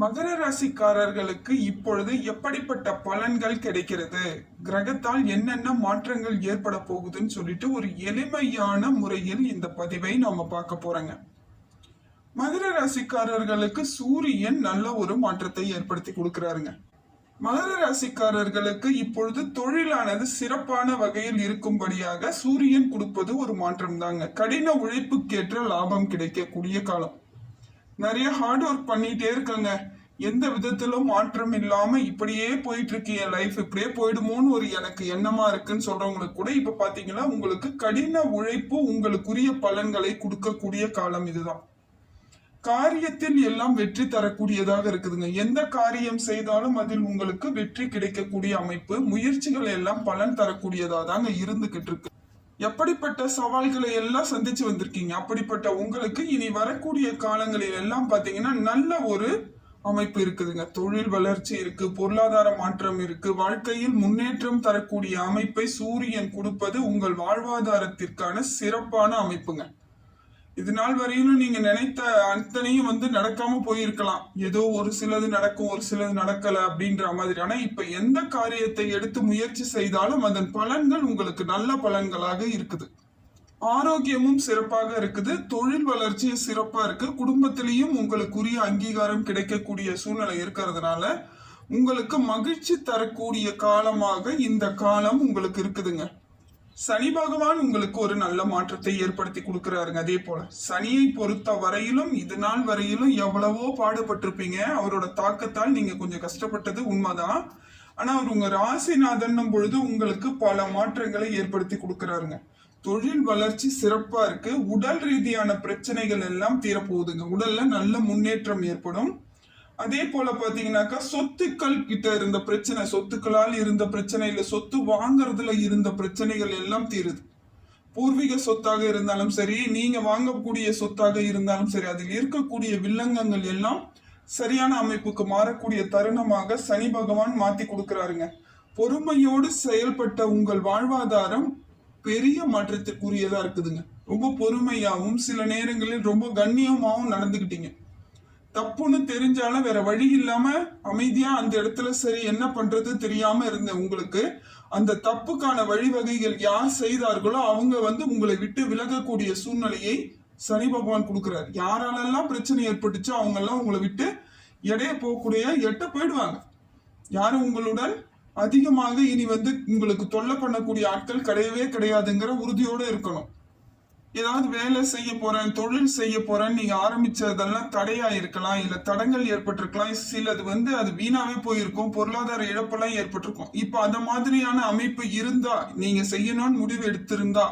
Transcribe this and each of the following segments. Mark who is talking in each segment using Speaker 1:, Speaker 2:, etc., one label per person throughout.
Speaker 1: மகர ராசிக்காரர்களுக்கு இப்பொழுது எப்படிப்பட்ட பலன்கள் கிடைக்கிறது? கிரகத்தால் என்னென்ன மாற்றங்கள் ஏற்பட போகுதுன்னு சொல்லிட்டு ஒரு எளிமையான முறையில் இந்த பதிவை நாம பார்க்க போறோங்க. மகர ராசிக்காரர்களுக்கு சூரியன் நல்ல ஒரு மாற்றத்தை ஏற்படுத்தி கொடுக்கிறாருங்க. மகர ராசிக்காரர்களுக்கு இப்பொழுது தொழிலானது சிறப்பான வகையில் இருக்கும்படியாக சூரியன் கொடுப்பது ஒரு மாற்றம் தாங்க கடின உழைப்புக்கேற்ற லாபம் கிடைக்கக்கூடிய காலம். நிறைய ஹார்ட் ஒர்க் பண்ணிட்டே இருக்கங்க. எந்த விதத்திலும் மாற்றம் இல்லாம இப்படியே போயிட்டு இருக்கு என் லைஃப் இப்படியே போயிடுமோன்னு ஒரு எனக்கு எண்ணமா இருக்குன்னு சொல்றவங்களுக்கு கூட இப்ப பாத்தீங்கன்னா உங்களுக்கு கடின உழைப்பு உங்களுக்குரிய பலன்களை கொடுக்கக்கூடிய காலம் இதுதான். காரியத்தில் எல்லாம் வெற்றி தரக்கூடியதாக இருக்குதுங்க. எந்த காரியம் செய்தாலும் அதில் உங்களுக்கு வெற்றி கிடைக்கக்கூடிய அமைப்பு முயற்சிகள் எல்லாம் பலன் தரக்கூடியதா தாங்க இருந்துகிட்டு இருக்கு. எப்படிப்பட்ட சவால்களை எல்லாம் சந்திச்சு வந்திருக்கீங்க? அப்படிப்பட்ட உங்களுக்கு இனி வரக்கூடிய காலங்களில் எல்லாம் பார்த்தீங்கன்னா நல்ல ஒரு அமைப்பு இருக்குதுங்க. தொழில் வளர்ச்சி இருக்கு பொருளாதார மாற்றம் இருக்கு வாழ்க்கையில் முன்னேற்றம் தரக்கூடிய அமைப்பை சூரியன் கொடுப்பது உங்கள் வாழ்வாதாரத்திற்கான சிறப்பான அமைப்புங்க. இது நாள் வரையிலும் நீங்க நினைத்த அத்தனையும் வந்து நடக்காம போயிருக்கலாம். ஏதோ ஒரு சிலது நடக்கும் ஒரு சிலது நடக்கல அப்படின்ற மாதிரி. ஆனா இப்ப எந்த காரியத்தை எடுத்து முயற்சி செய்தாலும் அதன் பலன்கள் உங்களுக்கு நல்ல பலன்களாக இருக்குது. ஆரோக்கியமும் சிறப்பாக இருக்குது. தொழில் வளர்ச்சியும் சிறப்பா இருக்கு. குடும்பத்திலையும் உங்களுக்குரிய அங்கீகாரம் கிடைக்கக்கூடிய சூழ்நிலை இருக்கிறதுனால உங்களுக்கு மகிழ்ச்சி தரக்கூடிய காலமாக இந்த காலம் உங்களுக்கு இருக்குதுங்க. சனி பகவான் உங்களுக்கு ஒரு நல்ல மாற்றத்தை ஏற்படுத்தி கொடுக்குறாருங்க. அதே போல சனியை பொறுத்த வரையிலும் இது நாள் வரையிலும் எவ்வளவோ பாடுபட்டிருப்பீங்க. அவரோட தாக்கத்தால் நீங்க கொஞ்சம் கஷ்டப்பட்டது உண்மைதான். ஆனா அவர் உங்க ராசிநாதன் பொழுது உங்களுக்கு பல மாற்றங்களை ஏற்படுத்தி கொடுக்குறாருங்க. தொழில் வளர்ச்சி சிறப்பா இருக்கு. உடல் ரீதியான பிரச்சனைகள் எல்லாம் தீரப்போகுதுங்க. உடல்ல நல்ல முன்னேற்றம் ஏற்படும். அதே போல பாத்தீங்கன்னாக்கா சொத்துக்கள் கிட்ட இருந்த பிரச்சனை சொத்துக்களால் இருந்த பிரச்சனை இல்ல சொத்து வாங்குறதுல இருந்த பிரச்சனைகள் எல்லாம் தீருது. பூர்வீக சொத்தாக இருந்தாலும் சரி நீங்க வாங்கக்கூடிய சொத்தாக இருந்தாலும் சரி அதில் இருக்கக்கூடிய வில்லங்கங்கள் எல்லாம் சரியான அமைப்புக்கு மாறக்கூடிய தருணமாக சனி பகவான் மாத்தி கொடுக்கிறாருங்க. பொறுமையோடு செயல்பட்ட உங்கள் வாழ்வாதாரம் பெரிய மாற்றத்திற்குரியதா இருக்குதுங்க. ரொம்ப பொறுமையாவும் சில நேரங்களில் ரொம்ப கண்ணியமாகவும் நடந்துக்கிட்டீங்க தப்புன்னு தெரிஞ்சாலும் வேற வழி இல்லாம அமைதியா அந்த இடத்துல சரி என்ன பண்றது தெரியாம இருந்த உங்களுக்கு அந்த தப்புக்கான வழிவகைகள் யார் செய்தார்களோ அவங்க வந்து உங்களை விட்டு விலகக்கூடிய சூழ்நிலையை சனி பகவான் கொடுக்குறாரு. யாராலெல்லாம் பிரச்சனை ஏற்பட்டுச்சோ அவங்க எல்லாம் உங்களை விட்டு எடைய போகக்கூடிய எட்ட போயிடுவாங்க. யாரும் உங்களுடன் அதிகமாக இனி வந்து உங்களுக்கு தொல்லை பண்ணக்கூடிய ஆட்கள் கிடையவே கிடையாதுங்கிற உறுதியோடு இருக்கணும். ஏதாவது வேலை செய்ய போறேன் தொழில் செய்ய போறேன் நீங்க ஆரம்பிச்சதெல்லாம் தடையா இருக்கலாம் இல்ல தடங்கள் ஏற்பட்டிருக்கலாம். சிலது வந்து அது வீணாவே போயிருக்கும் பொருளாதார இழப்பெல்லாம் ஏற்பட்டிருக்கும். இப்ப அந்த மாதிரியான அமைப்பு இருந்தா நீங்க செய்யணும்னு முடிவு எடுத்திருந்தா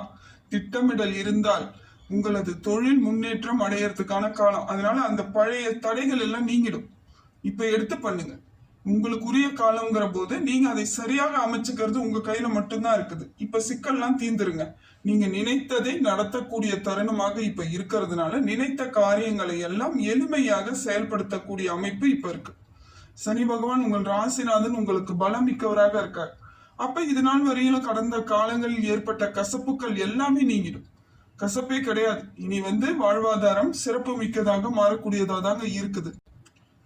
Speaker 1: திட்டமிடல் இருந்தால் உங்களது தொழில் முன்னேற்றம் அடையறதுக்கான காலம். அதனால அந்த பழைய தடைகள் எல்லாம் நீங்கிடும். இப்ப எடுத்து பண்ணுங்க. உங்களுக்குரிய காலம்ங்கிற போது நீங்க அதை சரியாக அமைச்சுக்கிறது உங்க கையில மட்டும்தான் இருக்குது. இப்ப சிக்கல்லாம் தீந்துருங்க நீங்க நினைத்ததை நடத்தக்கூடிய தருணமாக இப்ப இருக்கிறதுனால நினைத்த காரியங்களை எல்லாம் எளிமையாக செயல்படுத்தக்கூடிய அமைப்பு இப்ப இருக்கு. சனி பகவான் உங்கள் ராசிநாதன் உங்களுக்கு பலம் மிக்கவராக இருக்கார். அப்ப இது நாள் வரையிலும் கடந்த காலங்களில் ஏற்பட்ட கசப்புக்கள் எல்லாமே நீங்கிடும். கசப்பே கிடையாது. இனி வந்து வாழ்வாதாரம் சிறப்பு மிக்கதாக மாறக்கூடியதாக தாங்க இருக்குது.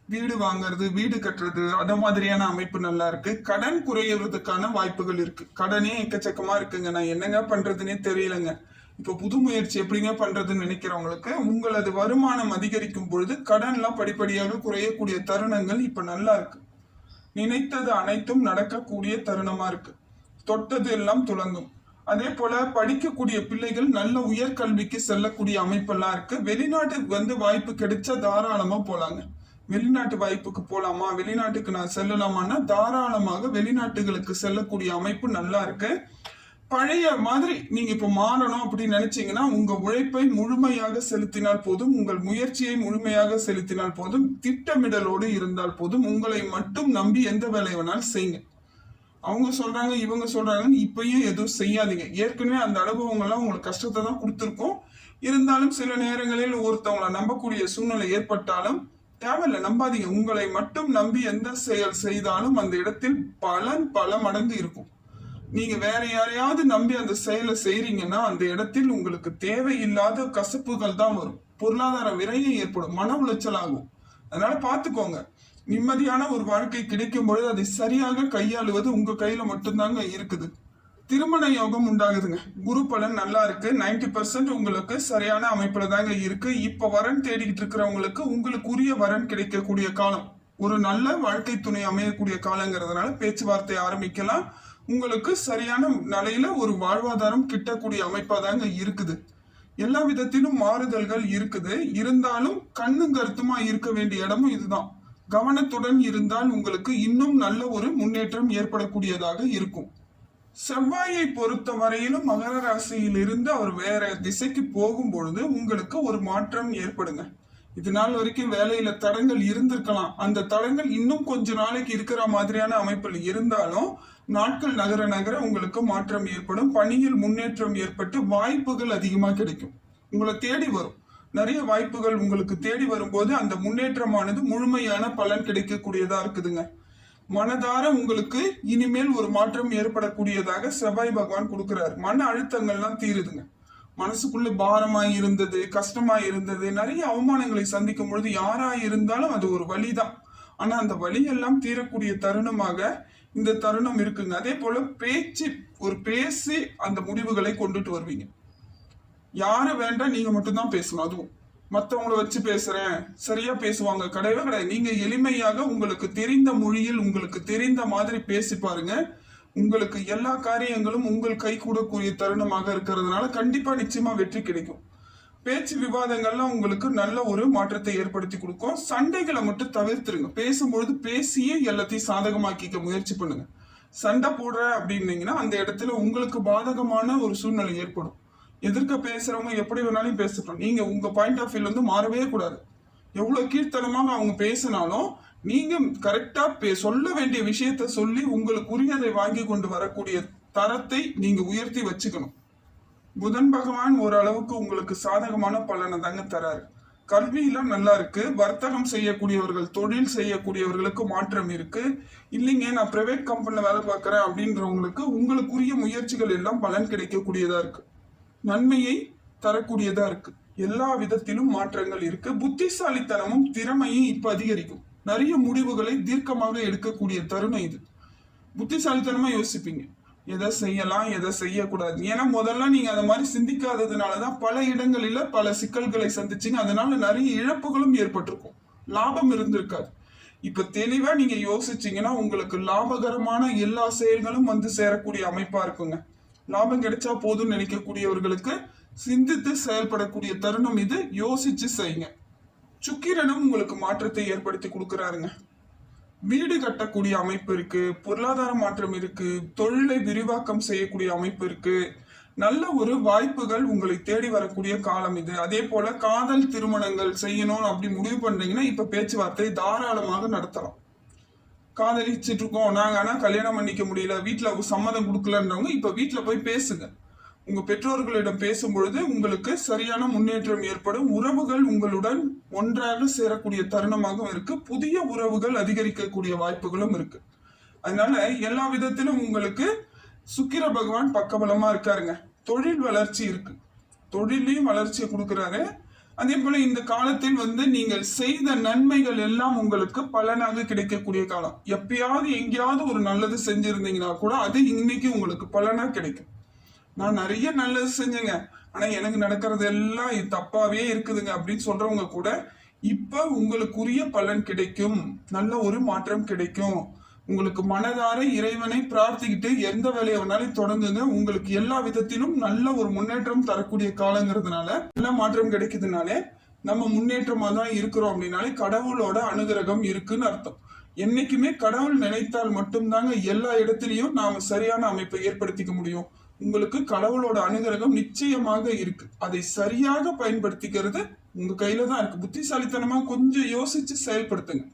Speaker 1: வீடு வாங்குறது வீடு கட்டுறது அந்த மாதிரியான அமைப்பு நல்லா இருக்கு. கடன் குறையறதுக்கான வாய்ப்புகள் இருக்கு. கடனே எக்கச்சக்கமா இருக்குங்க. நான் என்னங்க பண்றதுன்னே தெரியலங்க. இப்ப புது முயற்சி எப்படிங்க பண்றதுன்னு நினைக்கிறவங்களுக்கு உங்களது வருமானம் அதிகரிக்கும் பொழுது கடன்லாம் படிப்படியாக குறையக்கூடிய தருணங்கள் இப்ப நல்லா இருக்கு. நினைத்தது அனைத்தும் நடக்கக்கூடிய தருணமா இருக்கு. தொட்டது எல்லாம் துளங்கும். அதே போல படிக்கக்கூடிய பிள்ளைகள் நல்ல உயர்கல்விக்கு செல்லக்கூடிய அமைப்பெல்லாம் இருக்கு. வெளிநாட்டுக்கு வந்து வாய்ப்பு கிடைச்சா தாராளமா போலாங்க. வெளிநாட்டு வாய்ப்புக்கு போலாமா? வெளிநாட்டுக்கு நான் செல்லலாமான்னா தாராளமாக வெளிநாட்டுகளுக்கு செல்லக்கூடிய அமைப்பு நல்லா இருக்கு. பழைய மாதிரி நீங்க இப்ப மாறணும் அப்படின்னு நினைச்சீங்கன்னா உங்க உழைப்பை முழுமையாக செலுத்தினால் போதும் உங்கள் முயற்சியை முழுமையாக செலுத்தினால் போதும் திட்டமிடலோடு இருந்தால் போதும் உங்களை மட்டும் நம்பி எந்த வேலையை வேணாலும் செய்யுங்க. அவங்க சொல்றாங்க இவங்க சொல்றாங்கன்னு இப்பயும் எதுவும் செய்யாதீங்க. ஏற்கனவே அந்த அனுபவங்கள்லாம் உங்களுக்கு கஷ்டத்தை தான் கொடுத்துருக்கோம். இருந்தாலும் சில நேரங்களில் ஒருத்தவங்களை நம்பக்கூடிய சூழ்நிலை ஏற்பட்டாலும் தேவையில்லை நம்பாதீங்க. உங்களை மட்டும் நம்பி எந்த செயல் செய்தாலும் அந்த இடத்தில் பலன் பல மடங்கு இருக்கும். நீங்க வேற யாரையாவது நம்பி அந்த செயலை செய்றீங்கன்னா அந்த இடத்தில் உங்களுக்கு தேவையில்லாத கசப்புகள் தான் வரும். பொருளாதார விரையும் ஏற்படும். மன உளைச்சல் ஆகும். அதனால பாத்துக்கோங்க நிம்மதியான ஒரு வாழ்க்கை கிடைக்கும் பொழுது அதை சரியாக கையாளுவது உங்க கையில மட்டும்தாங்க இருக்குது. திருமண யோகம் உண்டாகுதுங்க. குரு பலன் நல்லா இருக்கு. 90% உங்களுக்கு சரியான அமைப்புல தாங்க இருக்கு. இப்ப வரன் தேடிக்கிட்டு இருக்கிறவங்களுக்கு உங்களுக்கு உரிய வரன் கிடைக்கக்கூடிய காலம். ஒரு நல்ல வாழ்க்கை துணை அமையக்கூடிய காலங்கிறதுனால பேச்சுவார்த்தை ஆரம்பிக்கலாம். உங்களுக்கு சரியான நிலையில ஒரு வாழ்வாதாரம் கிட்டக்கூடிய அமைப்பா தாங்க இருக்குது. எல்லா விதத்திலும் மாறுதல்கள் இருக்குது. இருந்தாலும் கண்ணும் கருத்துமா இருக்க வேண்டிய இடமும் இதுதான். கவனத்துடன் இருந்தால் உங்களுக்கு இன்னும் நல்ல ஒரு முன்னேற்றம் ஏற்படக்கூடியதாக இருக்கும். செவ்வாயை பொறுத்த வரையிலும் மகர ராசியில் இருந்து அவர் வேற திசைக்கு போகும் பொழுது உங்களுக்கு ஒரு மாற்றம் ஏற்படுங்க. இது நாள் வரைக்கும் வேலையில தடங்கள் இருந்திருக்கலாம். அந்த தடங்கள் இன்னும் கொஞ்ச நாளைக்கு இருக்கிற மாதிரியான அமைப்பில் இருந்தாலும் நாட்கள் நகர நகர உங்களுக்கு மாற்றம் ஏற்படும். பணியில் முன்னேற்றம் ஏற்பட்டு வாய்ப்புகள் அதிகமா கிடைக்கும். உங்களை தேடி வரும். நிறைய வாய்ப்புகள் உங்களுக்கு தேடி வரும்போது அந்த முன்னேற்றமானது முழுமையான பலன் கிடைக்கக்கூடியதா இருக்குதுங்க. மனதார உங்களுக்கு இனிமேல் ஒரு மாற்றம் ஏற்படக்கூடியதாக செவ்வாய் பகவான் கொடுக்கிறார். மன அழுத்தங்கள்லாம் தீருதுங்க. மனசுக்குள்ள பாரமாக இருந்தது கஷ்டமா இருந்தது நிறைய அவமானங்களை சந்திக்கும் பொழுது யாரா இருந்தாலும் அது ஒரு வழிதான். ஆனா அந்த வழியெல்லாம் தீரக்கூடிய தருணமாக இந்த தருணம் இருக்குங்க. அதே போல பேச்சு ஒரு பேசி அந்த முடிவுகளை கொண்டுட்டு வருவீங்க. யாரை வேண்டாம் நீங்க மட்டும்தான் பேசணும் அதுவும். மற்றவங்கள வச்சு பேசுறேன். சரியா பேசுவாங்க. கிடையவே கிடையாது. நீங்க எளிமையாக உங்களுக்கு தெரிந்த மொழியில் உங்களுக்கு தெரிந்த மாதிரி பேசி பாருங்க. உங்களுக்கு எல்லா காரியங்களும் உங்கள் கை கூடக்கூடிய தருணமாக இருக்கிறதுனால கண்டிப்பா நிச்சயமா வெற்றி கிடைக்கும். பேச்சு விவாதங்கள்லாம் உங்களுக்கு நல்ல ஒரு மாற்றத்தை ஏற்படுத்தி கொடுக்கும். சண்டைகளை மட்டும் தவிர்த்துருங்க. பேசும்பொழுது பேசியே எல்லாத்தையும் சாதகமாக்கிக்க முயற்சி பண்ணுங்க. சண்டை போடுற அப்படின்னீங்கன்னா அந்த இடத்துல உங்களுக்கு பாதகமான ஒரு சூழ்நிலை ஏற்படும். எதிர்க்க பேசுறவங்க எப்படி வேணாலும் பேசட்டும் நீங்க உங்க பாயிண்ட் ஆஃப் வியூல வந்து மாறவே கூடாது. எவ்வளவு கீழ்த்தனமாக அவங்க பேசினாலும் நீங்க கரெக்டா பே சொல்ல வேண்டிய விஷயத்த சொல்லி உங்களுக்கு உரியதை வாங்கி கொண்டு வரக்கூடிய தரத்தை நீங்க உயர்த்தி வச்சுக்கணும். புதன் பகவான் ஓரளவுக்கு உங்களுக்கு சாதகமான பலனை தாங்க தராரு. கல்வியெல்லாம் நல்லா இருக்கு. வர்த்தகம் செய்யக்கூடியவர்கள் தொழில் செய்யக்கூடியவர்களுக்கு மாற்றம் இருக்கு. இல்லைங்க நான் பிரைவேட் கம்பெனில வேலை பார்க்குறேன் அப்படின்றவங்களுக்கு உங்களுக்குரிய முயற்சிகள் எல்லாம் பலன் கிடைக்கக்கூடியதா இருக்கு. நன்மையை தரக்கூடியதா இருக்கு. எல்லா விதத்திலும் மாற்றங்கள் இருக்கு. புத்திசாலித்தனமும் திறமையும் இப்ப அதிகரிக்கும். நிறைய முடிவுகளை தீர்க்கமாக எடுக்கக்கூடிய தருணம் இது. புத்திசாலித்தனமா யோசிப்பீங்க. எதை செய்யலாம் எதை செய்யக்கூடாது. ஏன்னா முதல்ல நீங்க அந்த மாதிரி சிந்திக்காததுனாலதான் பல இடங்களில பல சிக்கல்களை சந்திச்சீங்க. அதனால நிறைய இழப்புகளும் ஏற்பட்டிருக்கும். லாபம் இருந்திருக்காது. இப்ப தெளிவா நீங்க யோசிச்சீங்கன்னா உங்களுக்கு லாபகரமான எல்லா செயல்களும் வந்து சேரக்கூடிய அமைப்பா இருக்குங்க. லாபம் கிடைச்சா போதும்னு நினைக்கக்கூடியவர்களுக்கு சிந்தித்து செயல்படக்கூடிய தருணம் இது. யோசிச்சு செய்யுங்க. சுக்கிரனும் உங்களுக்கு மாற்றத்தை ஏற்படுத்தி கொடுக்குறாருங்க. வீடு கட்டக்கூடிய அமைப்பு இருக்கு பொருளாதார மாற்றம் இருக்கு தொழிலை விரிவாக்கம் செய்யக்கூடிய அமைப்பு இருக்கு. நல்ல ஒரு வாய்ப்புகள் உங்களை தேடி வரக்கூடிய காலம் இது. அதே போல காதல் திருமணங்கள் செய்யணும் அப்படி முடிவு பண்றீங்கன்னா இப்ப பேச்சுவார்த்தை தாராளமாக நடத்தலாம். காதலிச்சுட்டு இருக்கோம் நாங்க ஆனா கல்யாணம் பண்ணிக்க முடியல. வீட்டுல சம்மதம் கொடுக்கலன்றவங்க இப்ப வீட்டுல போய் பேசுங்க. உங்க பெற்றோர்களிடம் பேசும் பொழுது உங்களுக்கு சரியான முன்னேற்றம் ஏற்படும். உறவுகள் உங்களுடன் ஒன்றாக சேரக்கூடிய தருணமாகவும் இருக்கு. புதிய உறவுகள் அதிகரிக்கக்கூடிய வாய்ப்புகளும் இருக்கு. அதனால எல்லா விதத்திலும் உங்களுக்கு சுக்கிர பகவான் பக்கபலமா இருக்காருங்க. தொழில் வளர்ச்சி இருக்கு. தொழிலையும் வளர்ச்சியை கொடுக்குறாரு. அதே போல இந்த காலத்தில் வந்து நீங்கள் செய்த நன்மைகள் எல்லாம் உங்களுக்கு பலனாக கிடைக்கக்கூடிய காலம். எப்பயாவது எங்கேயாவது ஒரு நல்லது செஞ்சிருந்தீங்கன்னா கூட அது இன்னைக்கு உங்களுக்கு பலனா கிடைக்கும். நான் நிறைய நல்லது செஞ்சேங்க. ஆனா எனக்கு நடக்கிறது எல்லாம் இது தப்பாவே இருக்குதுங்க அப்படின்னு சொல்றவங்க கூட இப்ப உங்களுக்குரிய பலன் கிடைக்கும். நல்ல ஒரு மாற்றம் கிடைக்கும். உங்களுக்கு மனதார இறைவனை பிரார்த்திக்கிட்டு எந்த வேலையை வேணாலும் தொடங்குங்க. உங்களுக்கு எல்லா விதத்திலும் நல்ல ஒரு முன்னேற்றம் தரக்கூடிய காலங்கிறதுனால நல்ல மாற்றம் கிடைக்குதுனாலே நம்ம முன்னேற்றமா தான் இருக்கிறோம் அப்படின்னாலே கடவுளோட அனுகிரகம் இருக்குன்னு அர்த்தம். என்னைக்குமே கடவுள் நினைத்தால் மட்டும்தாங்க எல்லா இடத்துலையும் நாம சரியான அமைப்பை ஏற்படுத்திக்க முடியும். உங்களுக்கு கடவுளோட அனுகிரகம் நிச்சயமாக இருக்கு. அதை சரியாக பயன்படுத்திக்கிறது உங்க கையில தான் இருக்கு. புத்திசாலித்தனமா கொஞ்சம் யோசிச்சு செயல்படுத்துங்க.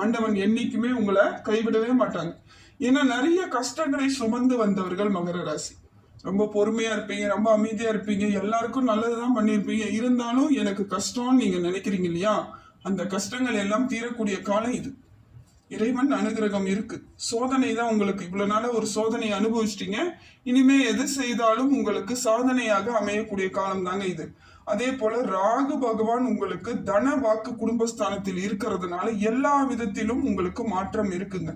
Speaker 1: ஆண்டவன் என்னைக்குமே உங்களை கைவிடவே மாட்டாங்க. ஏன்னா நிறைய கஷ்டங்களை சுமந்து வந்தவர்கள் மகர ராசி. ரொம்ப பொறுமையா இருப்பீங்க ரொம்ப அமைதியா இருப்பீங்க எல்லாருக்கும் நல்லதுதான் பண்ணியிருப்பீங்க. இருந்தாலும் எனக்கு கஷ்டம்னு நீங்க நினைக்கிறீங்க இல்லையா? அந்த கஷ்டங்கள் எல்லாம் தீரக்கூடிய காலம் இது. இறைவன் அனுகிரகம் இருக்கு. சோதனை தான் உங்களுக்கு. இவ்வளவு நாள ஒரு சோதனையை அனுபவிச்சிட்டீங்க. இனிமே எது செய்தாலும் உங்களுக்கு சாதனையாக அமையக்கூடிய காலம் தாங்க இது. அதே போல ராகு பகவான் உங்களுக்கு தன வாக்கு குடும்பஸ்தானத்தில் இருக்கிறதுனால எல்லா விதத்திலும் உங்களுக்கு மாற்றம் இருக்குங்க.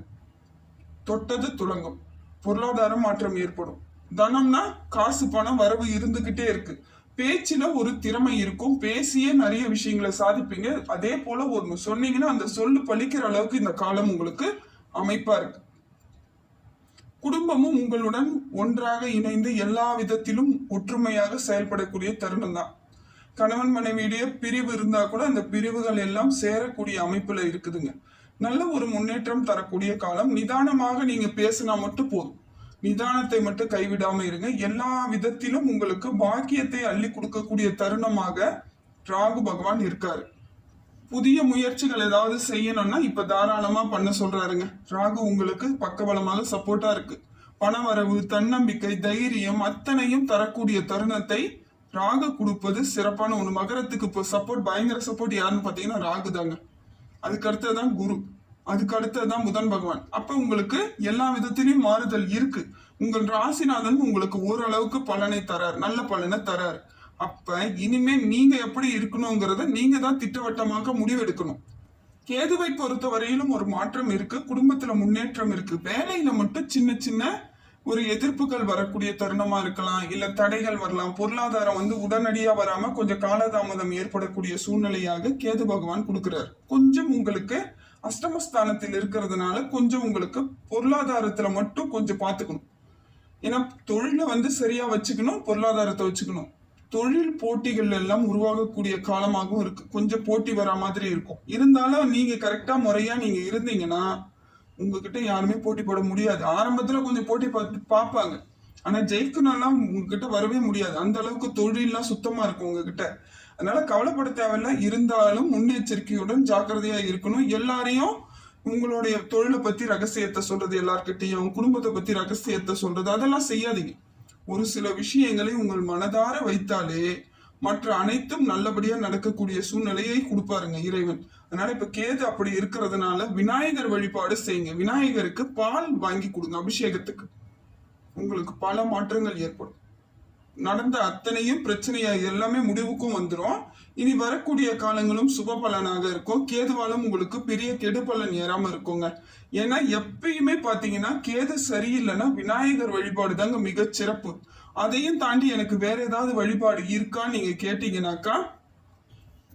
Speaker 1: தொட்டது துளங்கும் பொருளாதார மாற்றம் ஏற்படும். தனம்னா காசு பணம் வரவு இருந்துகிட்டே இருக்கு. பேச்சுல ஒரு திறமை இருக்கும். பேசியே நிறைய விஷயங்களை சாதிப்பீங்க. அதே போல ஒன்று சொன்னீங்கன்னா அந்த சொல்லு பழிக்கிற அளவுக்கு இந்த காலம் உங்களுக்கு அமைப்பா இருக்கு. குடும்பமும் உங்களுடன் ஒன்றாக இணைந்து எல்லா விதத்திலும் ஒற்றுமையாக செயல்படக்கூடிய தருணம் தான் கணவன் மனைவியுடைய பிரிவு இருந்தா கூட அந்த பிரிவுகள் எல்லாம் சேரக்கூடிய அமைப்புல இருக்குதுங்க. நல்ல ஒரு முன்னேற்றம் தரக்கூடிய காலம். நிதானமாக நீங்க பேசினா மட்டும் போதும். நிதானத்தை மட்டும் கைவிடாம இருங்க. எல்லா விதத்திலும் உங்களுக்கு பாக்கியத்தை அள்ளி கொடுக்கக்கூடிய தருணமாக ராகு பகவான் இருக்காரு. புதிய முயற்சிகள் ஏதாவது செய்யணும்னா இப்ப தாராளமா பண்ண சொல்றாருங்க. ராகு உங்களுக்கு பக்கபலமாக சப்போர்ட்டா இருக்கு. பணவரவு தன்னம்பிக்கை தைரியம் அத்தனையும் தரக்கூடிய தருணத்தை ராகு கொடுப்பது சிறப்பான ஒண்ணு. மகரத்துக்கு இப்போ சப்போர்ட் பயங்கர சப்போர்ட் யாருன்னு பாத்தீங்கன்னா ராகு தாங்க. அதுக்கு அடுத்ததுதான் குரு. அதுக்கு அடுத்ததுதான் புதன் பகவான். அப்ப உங்களுக்கு எல்லா விதத்திலையும் மாறுதல் இருக்கு. உங்கள் ராசிநாதன் உங்களுக்கு ஓரளவுக்கு பலனை தரார். நல்ல பலனை தரார். அப்ப இனிமே நீங்க எப்படி இருக்கணுங்கிறத நீங்க தான் திட்டவட்டமாக முடிவெடுக்கணும். கேதுவை பொறுத்த வரையிலும் ஒரு மாற்றம் இருக்கு. குடும்பத்துல முன்னேற்றம் இருக்கு. வேலையில மட்டும் சின்ன சின்ன ஒரு எதிர்ப்புகள் வரக்கூடிய தருணமா இருக்கலாம் இல்ல தடைகள் வரலாம் பொருளாதாரம் வந்து உடனடியா வராம கொஞ்சம் காலதாமதம் ஏற்படக்கூடிய சூழ்நிலையாக கேது பகவான் கொடுக்கிறார். கொஞ்சம் உங்களுக்கு அஷ்டமஸ்தானத்தில் இருக்கிறதுனால கொஞ்சம் உங்களுக்கு பொருளாதாரத்துல மட்டும் கொஞ்சம் பார்த்துக்கணும். ஏன்னா தொழிலை வந்து சரியா வச்சுக்கணும் பொருளாதாரத்தை வச்சுக்கணும். தொழில் போட்டிகள் எல்லாம் உருவாகக்கூடிய காலமாகவும் இருக்கு. கொஞ்சம் போட்டி வர மாதிரி இருக்கும். இருந்தாலும் நீங்க கரெக்டா முறையா நீங்க இருந்தீங்கன்னா உங்ககிட்ட யாருமே போட்டி போட முடியாது. ஆரம்பத்துல கொஞ்சம் போட்டி பார்த்து பார்ப்பாங்க ஆனா ஜெயிக்கணும்லாம் உங்ககிட்ட வரவே முடியாது. அந்த அளவுக்கு தொழிலெலாம் சுத்தமா இருக்கும் உங்ககிட்ட. அதனால கவலைப்பட தேவையில்ல. இருந்தாலும் முன்னெச்சரிக்கையுடன் ஜாக்கிரதையா இருக்கணும். எல்லாரையும் உங்களுடைய தொழிலை பத்தி ரகசியத்தை சொல்றது எல்லார்கிட்டையும் குடும்பத்தை பத்தி ரகசியத்தை சொல்றது அதெல்லாம் செய்யாதீங்க. ஒரு சில விஷயங்களை உங்கள் மனதார வைத்தாலே மற்ற அனைத்தும் நல்லபடியா நடக்கக்கூடிய சூழ்நிலையை கொடுப்பாருங்க இறைவன். அதனால இப்ப கேது அப்படி இருக்கிறதுனால விநாயகர் வழிபாடு செய்யுங்க. விநாயகருக்கு பால் வாங்கி கொடுங்க அபிஷேகத்துக்கு. உங்களுக்கு பல மாற்றங்கள் ஏற்படும். நடந்த அத்தனையும் பிரச்சனையா எல்லாமே முடிவுக்கும் வந்துடும் இனி வரக்கூடிய காலங்களும் சுப பலனாக இருக்கும். கேதுவாலும் உங்களுக்கு பெரிய கெடு பலன் ஏறாம இருக்குங்க. ஏன்னா எப்பயுமே பாத்தீங்கன்னா கேது சரியில்லைன்னா விநாயகர் வழிபாடு தாங்க மிக சிறப்பு அதையும் தாண்டி எனக்கு வேற ஏதாவது வழிபாடு இருக்கான்னு நீங்க கேட்டீங்கன்னாக்கா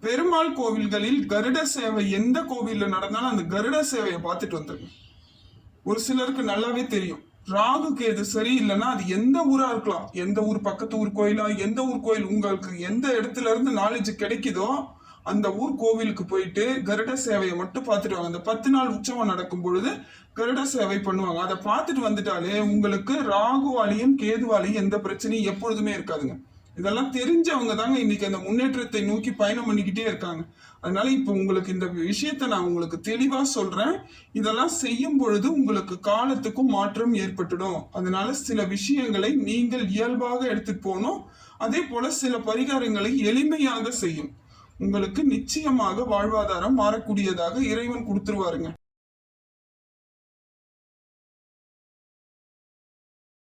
Speaker 1: பெருமாள் கோவில்களில் கருட சேவை எந்த கோவிலில் நடந்தாலும் அந்த கருட சேவையை பார்த்துட்டு வந்துருங்க. ஒரு சிலருக்கு நல்லாவே தெரியும். ராகு கேது சரியில்லைன்னா அது எந்த ஊரா இருக்கலாம். எந்த ஊர் பக்கத்து ஊர் கோயிலா எந்த ஊர் கோயில் உங்களுக்கு எந்த இடத்துல இருந்து நாலேஜ் கிடைக்குதோ அந்த ஊர் கோவிலுக்கு போயிட்டு கருட சேவையை மட்டும் பார்த்துட்டு வாங்க. அந்த பத்து நாள் உற்சவம் நடக்கும் பொழுது கருட சேவை பண்ணுவாங்க. அதை பார்த்துட்டு வந்துட்டாலே உங்களுக்கு ராகுவாலையும் கேதுவாலையும் எந்த பிரச்சனையும் எப்பொழுதுமே இருக்காதுங்க. இதெல்லாம் தெரிஞ்சவங்க தாங்க இன்னைக்கு அந்த முன்னேற்றத்தை நோக்கி பயணம் பண்ணிக்கிட்டே இருக்காங்க. அதனால இப்போ உங்களுக்கு இந்த விஷயத்த நான் உங்களுக்கு தெளிவா சொல்றேன். இதெல்லாம் செய்யும் பொழுது உங்களுக்கு காலத்துக்கும் மாற்றம் ஏற்பட்டுடும். அதனால சில விஷயங்களை நீங்கள் இயல்பாக எடுத்துட்டு போகணும். அதே போல சில பரிகாரங்களை எளிமையாக செய்யும். உங்களுக்கு நிச்சயமாக வாழ்வாதாரம் மாறக்கூடியதாக இறைவன் கொடுத்துருவாருங்க.